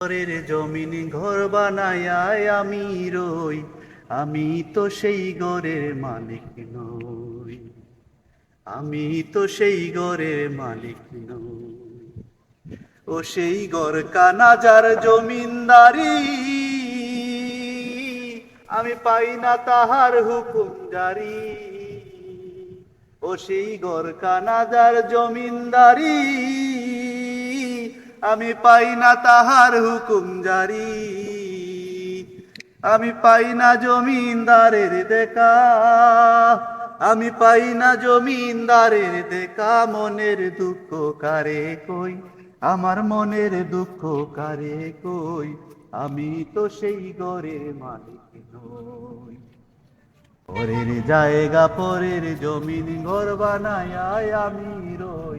ঘরের জমিন ঘর বানায় আমি রই। আমি তো সেই ঘরের মালিক নই। আমি তো সেই ঘরের মালিক নই। ও সেই ঘর কানাজার জমিনদারি, আমি পাই না তাহার হুকুম জারি। ও সেই ঘর কানাজার জমিনদারি আমি পাই না তাহার হুকুম জারি। আমি পাই না জমিনদারের দেখা। আমি পাই না জমিনদারের দেখা। মনের দুঃখ কারে কই? আমার মনের দুঃখ কারে কই? আমি তো সেই ঘরের মালিক নই। পরের জায়গা, পরের জমিন ঘর বানায় আমি রই।